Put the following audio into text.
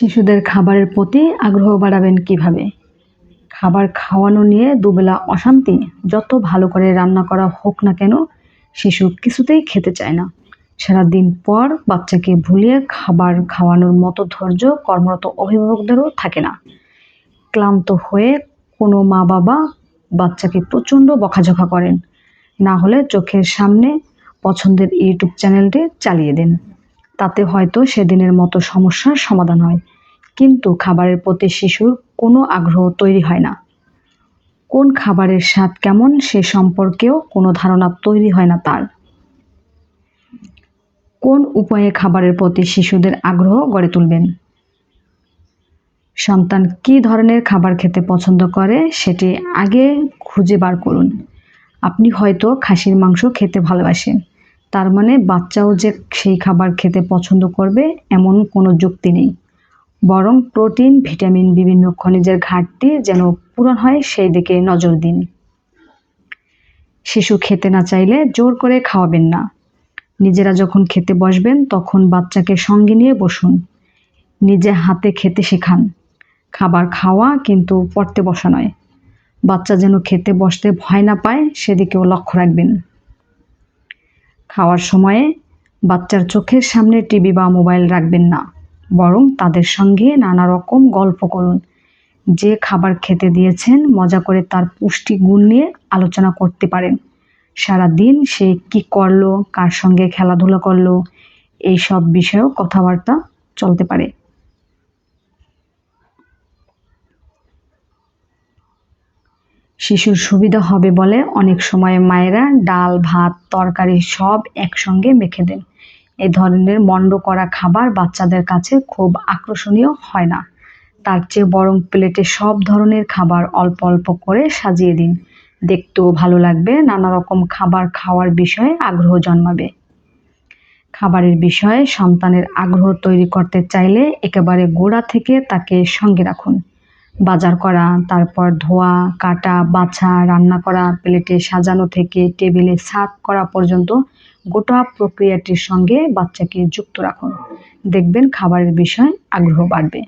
শিশুদের খাবারের প্রতি আগ্রহ বাড়াবেন কীভাবে? খাবার খাওয়ানো নিয়ে দুবেলা অশান্তি, যত ভালো করে রান্না করা হোক না কেন, শিশু কিছুতেই খেতে চায় না। সারাদিন পর বাচ্চাকে ভুলিয়ে খাবার খাওয়ানোর মতো ধৈর্য কর্মরত অভিভাবকদেরও থাকে না। ক্লান্ত হয়ে কোনো মা বাবা বাচ্চাকে প্রচণ্ড বকাঝকা করেন। না হলে চোখের সামনে পছন্দের ইউটিউব চ্যানেলটি চালিয়ে দেন। তাতে হয়তো সেদিনের মতো সমস্যার সমাধান হয়। কিন্তু খাবারের প্রতি শিশুর কোনো আগ্রহ তৈরি হয় না। কোন খাবারের স্বাদ কেমন সে সম্পর্কেও কোনো ধারণা তৈরি হয় না তার। কোন উপায়ে খাবারের প্রতি শিশুদের আগ্রহ গড়ে তুলবেন? সন্তান কী ধরনের খাবার খেতে পছন্দ করে সেটি আগে খুঁজে বার করুন। আপনি হয়তো খাসির মাংস খেতে ভালোবাসেন। তার মানে বাচ্চাও যে সেই খাবার খেতে পছন্দ করবে এমন কোনো যুক্তি নেই। বরং প্রোটিন, ভিটামিন, বিভিন্ন খনিজের ঘাটতি যেন পূরণ হয় সেই দিকে নজর দিন। শিশু খেতে না চাইলে জোর করে খাওয়াবেন না। নিজেরা যখন খেতে বসবেন তখন বাচ্চাকে সঙ্গে নিয়ে বসুন। নিজে হাতে খেতে শেখান। খাবার খাওয়া কিন্তু পড়তে বসা নয়। বাচ্চা যেন খেতে বসতে ভয় না পায় সেদিকেও লক্ষ্য রাখবেন। খাওয়ার সময়ে বাচ্চার চোখের সামনে টিভি বা মোবাইল রাখবেন না, বরং তাদের সঙ্গে নানা রকম গল্প করুন। যে খাবার খেতে দিয়েছেন, মজা করে তার পুষ্টি গুণ নিয়ে আলোচনা করতে পারেন। সারা দিন সে কি করল, কার সঙ্গে খেলাধুলা করল, এইসব বিষয়েও কথাবার্তা চলতে পারে। শিশুর সুবিধা হবে বলে অনেক সময় মায়েরা ডাল, ভাত, তরকারি সব একসঙ্গে মেখে দেন। এ ধরনের মন্ড করা খাবার বাচ্চাদের কাছে খুব আকর্ষণীয় হয় না। তার চেয়ে বরং প্লেটে সব ধরনের খাবার অল্প অল্প করে সাজিয়ে দিন। দেখতেও ভালো লাগবে নানা রকম খাবার খাওয়ার বিষয়ে আগ্রহ জন্মাবে। খাবারের বিষয়ে সন্তানের আগ্রহ তৈরি করতে চাইলে একেবারে গোড়া থেকে তাকে সঙ্গে রাখুন। বাজার করা, তারপর ধোয়া, কাটা, বাছা, রান্না করা, প্লেটে সাজানো থেকে টেবিলে সার্ভ করা পর্যন্ত গোটা প্রক্রিয়াটির সঙ্গে বাচ্চাকে যুক্ত রাখুন। দেখবেন খাবারের বিষয়ে আগ্রহ বাড়বে।